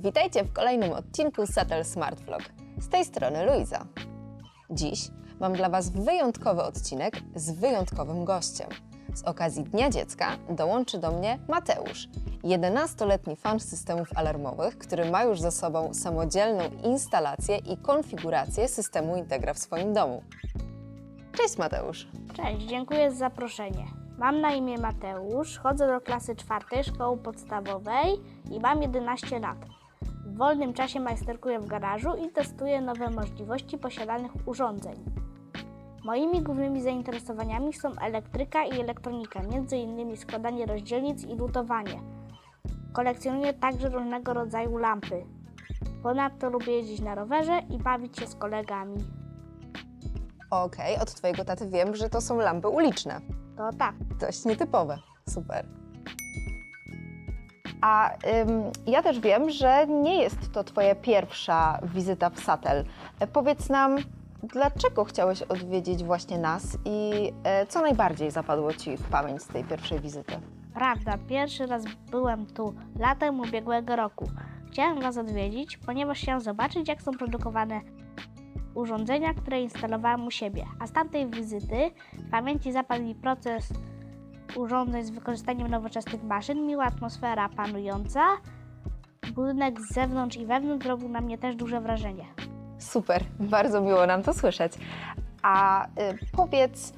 Witajcie w kolejnym odcinku Satel Smart Vlog. Z tej strony Luiza. Dziś mam dla Was wyjątkowy odcinek z wyjątkowym gościem. Z okazji Dnia Dziecka dołączy do mnie Mateusz, 11-letni fan systemów alarmowych, który ma już za sobą samodzielną instalację i konfigurację systemu Integra w swoim domu. Cześć Mateusz! Cześć, dziękuję za zaproszenie. Mam na imię Mateusz, chodzę do klasy czwartej szkoły podstawowej i mam 11 lat. W wolnym czasie majsterkuję w garażu i testuję nowe możliwości posiadanych urządzeń. Moimi głównymi zainteresowaniami są elektryka i elektronika, m.in. składanie rozdzielnic i lutowanie. Kolekcjonuję także różnego rodzaju lampy. Ponadto lubię jeździć na rowerze i bawić się z kolegami. Okej, od Twojego taty wiem, że to są lampy uliczne. To tak. Dość nietypowe. Super. A ym, ja też wiem, że nie jest to Twoja pierwsza wizyta w Satel. E, Powiedz nam, dlaczego chciałeś odwiedzić właśnie nas i e, co najbardziej zapadło Ci w pamięć z tej pierwszej wizyty? Prawda, pierwszy raz byłem tu latem ubiegłego roku. Chciałem Was odwiedzić, ponieważ chciałem zobaczyć, jak są produkowane urządzenia, które instalowałem u siebie. A z tamtej wizyty w pamięci zapadł mi proces urządzeń z wykorzystaniem nowoczesnych maszyn, miła atmosfera panująca. Budynek z zewnątrz i wewnątrz robił na mnie też duże wrażenie. Super, bardzo miło nam to słyszeć. A y, powiedz,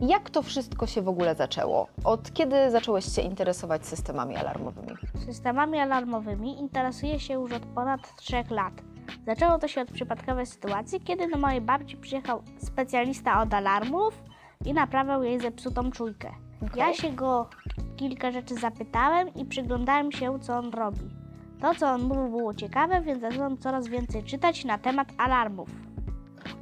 jak to wszystko się w ogóle zaczęło? Od kiedy zacząłeś się interesować systemami alarmowymi? Systemami alarmowymi interesuję się już od ponad 3 lat. Zaczęło to się od przypadkowej sytuacji, kiedy do mojej babci przyjechał specjalista od alarmów i naprawiał jej zepsutą czujkę. Ja się go kilka rzeczy zapytałem i przyglądałem się, co on robi. To, co on mówił, było ciekawe, więc zacząłem coraz więcej czytać na temat alarmów.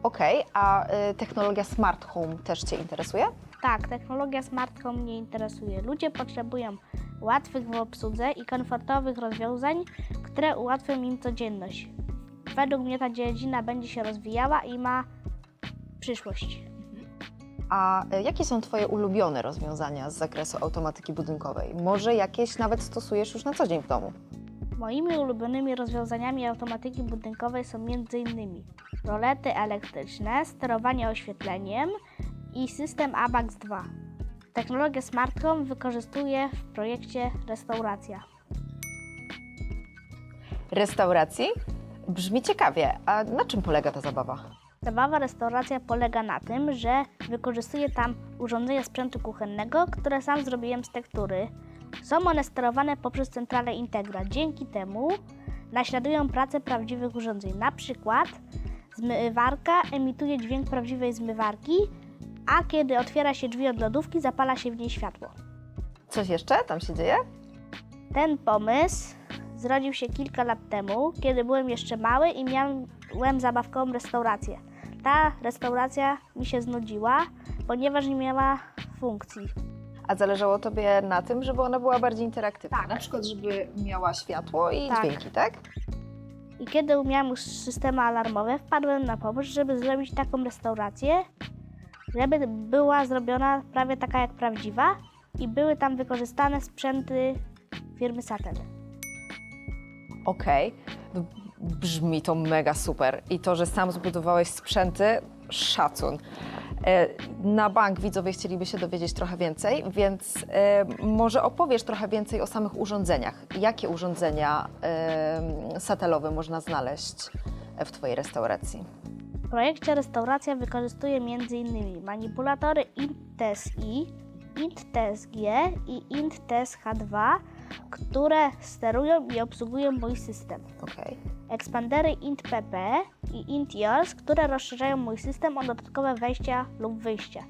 Okej, a y, technologia smart home też Cię interesuje? Tak, technologia smart home mnie interesuje. Ludzie potrzebują łatwych w obsłudze i komfortowych rozwiązań, które ułatwią im codzienność. Według mnie ta dziedzina będzie się rozwijała i ma przyszłość. A y, jakie są Twoje ulubione rozwiązania z zakresu automatyki budynkowej? Może jakieś nawet stosujesz już na co dzień w domu? Moimi ulubionymi rozwiązaniami automatyki budynkowej są m.in. rolety elektryczne, sterowanie oświetleniem i system ABAX 2. Technologię Smart Home wykorzystuję w projekcie Restauracja. Restauracji? Brzmi ciekawie. A na czym polega ta zabawa? Zabawa restauracja polega na tym, że wykorzystuję tam urządzenia sprzętu kuchennego, które sam zrobiłem z tektury. Są one sterowane poprzez centralę Integra. Dzięki temu naśladują pracę prawdziwych urządzeń. Na przykład zmywarka emituje dźwięk prawdziwej zmywarki, a kiedy otwiera się drzwi od lodówki, zapala się w niej światło. Coś jeszcze tam się dzieje? Ten pomysł zrodził się kilka lat temu, kiedy byłem jeszcze mały i miałem zabawkową restaurację. Ta restauracja mi się znudziła, ponieważ nie miała funkcji. A zależało Tobie na tym, żeby ona była bardziej interaktywna? Tak. Na przykład, żeby miała światło i Tak. dźwięki, tak? I kiedy miałem już systemy alarmowe, wpadłem na pomysł, żeby zrobić taką restaurację, żeby była zrobiona prawie taka jak prawdziwa i były tam wykorzystane sprzęty firmy Satel. Okej, no, brzmi to mega super. I to, że sam zbudowałeś sprzęty, szacun. E, Na bank widzowie chcieliby się dowiedzieć trochę więcej, więc e, może opowiesz trochę więcej o samych urządzeniach. Jakie urządzenia e, satelowe można znaleźć w Twojej restauracji? W projekcie restauracja wykorzystuje m.in. manipulatory INT-TSI, INT-TSG i INT-TSH2, które sterują i obsługują mój system. Okej. Ekspandery INT-PP i INT-JORS, które rozszerzają mój system o dodatkowe wejścia lub wyjścia.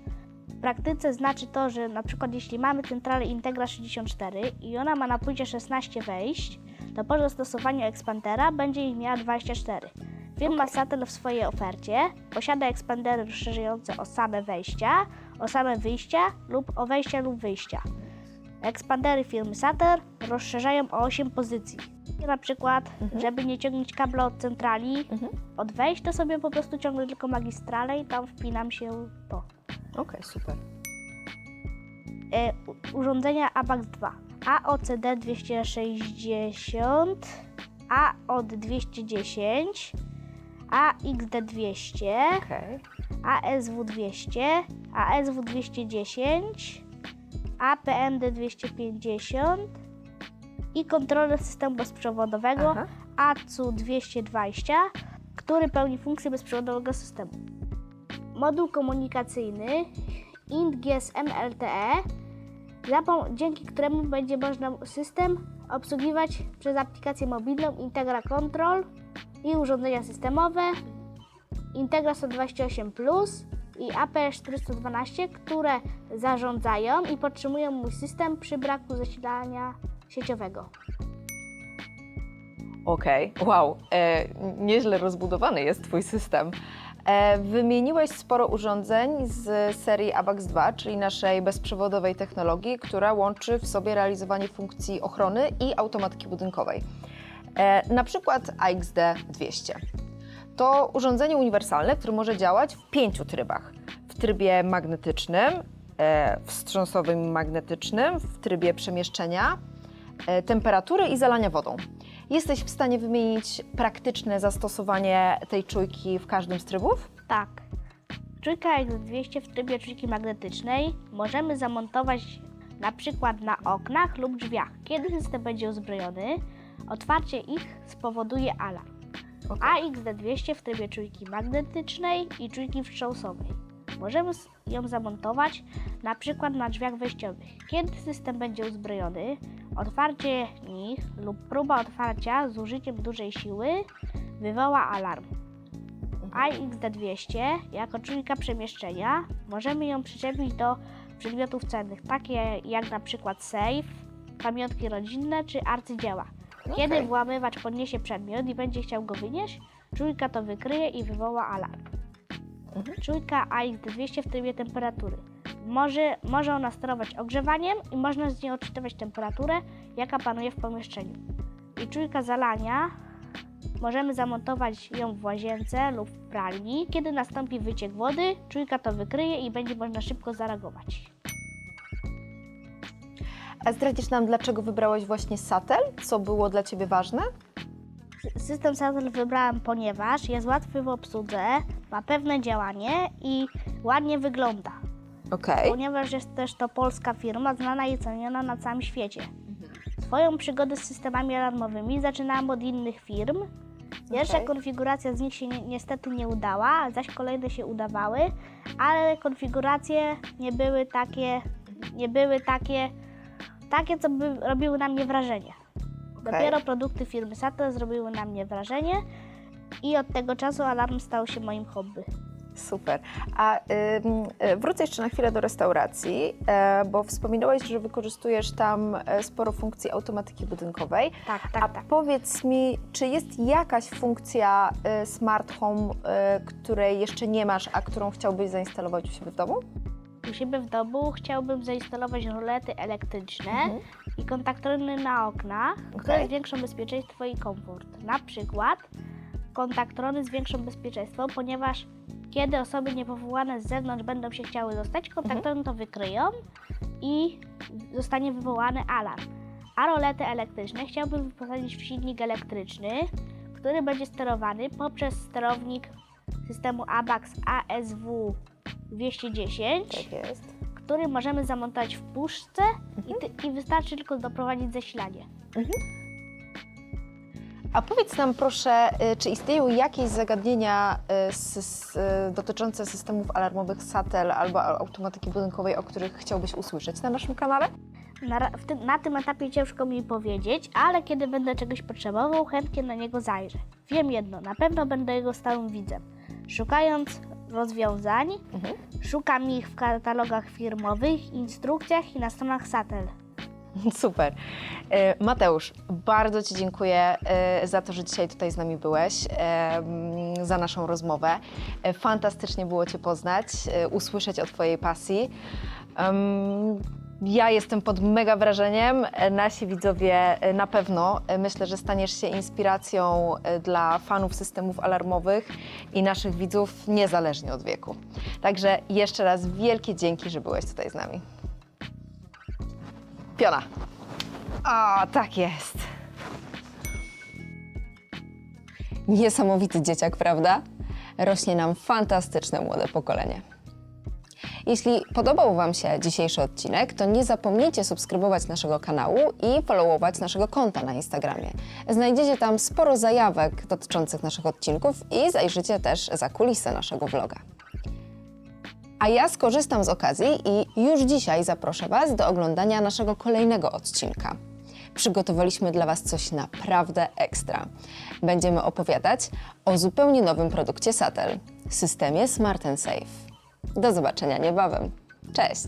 W praktyce znaczy to, że na przykład jeśli mamy centralę Integra 64 i ona ma na płycie 16 wejść, to po zastosowaniu ekspandera będzie ich miała 24. Firma Satel w swojej ofercie posiada ekspandery rozszerzające o same wejścia, o same wyjścia lub o wejścia lub wyjścia. Ekspandery firmy Satel rozszerzają o 8 pozycji. Na przykład, żeby nie ciągnąć kabla od centrali, od wejść, to sobie po prostu ciągnę tylko magistralę i tam wpinam się to. Okej, super. E, urządzenia ABAX 2. AOCD 260 AOD210, AXD200, Okej. ASW200, ASW210, APMD250 i kontroler systemu bezprzewodowego Aha. ACU220, który pełni funkcję bezprzewodowego systemu. Moduł komunikacyjny INT GSM LTE, dzięki któremu będzie można system obsługiwać przez aplikację mobilną Integra Control i urządzenia systemowe, Integra 128 Plus i APS 412, które zarządzają i podtrzymują mój system przy braku zasilania sieciowego. Okej, wow, e, nieźle rozbudowany jest Twój system. E, wymieniłeś sporo urządzeń z serii ABAX 2, czyli naszej bezprzewodowej technologii, która łączy w sobie realizowanie funkcji ochrony i automatyki budynkowej. E, na przykład AXD 200. To urządzenie uniwersalne, które może działać w pięciu trybach. W trybie magnetycznym, e, wstrząsowym magnetycznym, w trybie przemieszczenia, e, temperatury i zalania wodą. Jesteś w stanie wymienić praktyczne zastosowanie tej czujki w każdym z trybów? Tak. Czujka X200 w trybie czujki magnetycznej możemy zamontować na przykład na oknach lub drzwiach. Kiedy system będzie uzbrojony, otwarcie ich spowoduje alarm. A XD200 w trybie czujki magnetycznej i czujki wstrząsowej. Możemy ją zamontować na przykład na drzwiach wejściowych. Kiedy system będzie uzbrojony, otwarcie nich lub próba otwarcia z użyciem dużej siły wywoła alarm. AXD200 jako czujka przemieszczenia możemy ją przyczepić do przedmiotów cennych, takie jak na przykład safe, pamiątki rodzinne czy arcydzieła. Kiedy Okej. włamywacz podniesie przedmiot i będzie chciał go wynieść, czujka to wykryje i wywoła alarm. Czujka AX200 w trybie temperatury. Może, może ona sterować ogrzewaniem i można z niej odczytywać temperaturę, jaka panuje w pomieszczeniu. I czujka zalania możemy zamontować ją w łazience lub w pralni. Kiedy nastąpi wyciek wody, czujka to wykryje i będzie można szybko zareagować. A zdradzisz nam, dlaczego wybrałeś właśnie Satel? Co było dla Ciebie ważne? System Satel wybrałem, ponieważ jest łatwy w obsłudze, ma pewne działanie i ładnie wygląda. Okej. Ponieważ jest też to polska firma, znana i ceniona na całym świecie. Swoją przygodę z systemami alarmowymi zaczynałam od innych firm. Pierwsza Okej. konfiguracja z nich się ni- niestety nie udała, zaś kolejne się udawały, ale konfiguracje nie były takie, nie były takie, takie co by robiły na mnie wrażenie. Okej. Dopiero produkty firmy Sato zrobiły na mnie wrażenie i od tego czasu alarm stał się moim hobby. Super. A y, wrócę jeszcze na chwilę do restauracji, e, bo wspominałeś, że wykorzystujesz tam e, sporo funkcji automatyki budynkowej. Tak, A tak, tak. powiedz mi, czy jest jakaś funkcja e, Smart Home, e, której jeszcze nie masz, a którą chciałbyś zainstalować u siebie w domu? U siebie w domu chciałbym zainstalować rolety elektryczne Mhm. i kontaktory na oknach, które Okej. zwiększą bezpieczeństwo i komfort. Na przykład kontaktory zwiększą bezpieczeństwo, ponieważ kiedy osoby niepowołane z zewnątrz będą się chciały dostać, kontaktory to wykryją i zostanie wywołany alarm. A rolety elektryczne chciałbym wyposadzić w silnik elektryczny, który będzie sterowany poprzez sterownik systemu ABAX ASW 210 Tak jest. który możemy zamontować w puszce i, ty, i wystarczy tylko doprowadzić zasilanie. A powiedz nam proszę, e, czy istnieją jakieś zagadnienia e, z, z, e, dotyczące systemów alarmowych Satel albo automatyki budynkowej, o których chciałbyś usłyszeć na naszym kanale? Na, ra- w tym, na tym etapie ciężko mi powiedzieć, ale kiedy będę czegoś potrzebował, chętnie na niego zajrzę. Wiem jedno, na pewno będę jego stałym widzem. Szukając rozwiązań, Mhm. szukam ich w katalogach firmowych, instrukcjach i na stronach Satel. Super. E, Mateusz, bardzo Ci dziękuję e, za to, że dzisiaj tutaj z nami byłeś, e, za naszą rozmowę. Fantastycznie było Cię poznać, usłyszeć o Twojej pasji. Ja jestem pod mega wrażeniem. Nasi widzowie e, na pewno. E, Myślę, że staniesz się inspiracją e, dla fanów systemów alarmowych i naszych widzów niezależnie od wieku. Także jeszcze raz wielkie dzięki, że byłeś tutaj z nami. Piona. O, tak jest. Niesamowity dzieciak, prawda? Rośnie nam fantastyczne młode pokolenie. Jeśli podobał Wam się dzisiejszy odcinek, to nie zapomnijcie subskrybować naszego kanału i followować naszego konta na Instagramie. Znajdziecie tam sporo zajawek dotyczących naszych odcinków i zajrzycie też za kulisy naszego vloga. A ja skorzystam z okazji i już dzisiaj zaproszę Was do oglądania naszego kolejnego odcinka. Przygotowaliśmy dla Was coś naprawdę ekstra. Będziemy opowiadać o zupełnie nowym produkcie Satel systemie Smart Safe. Do zobaczenia niebawem. Cześć!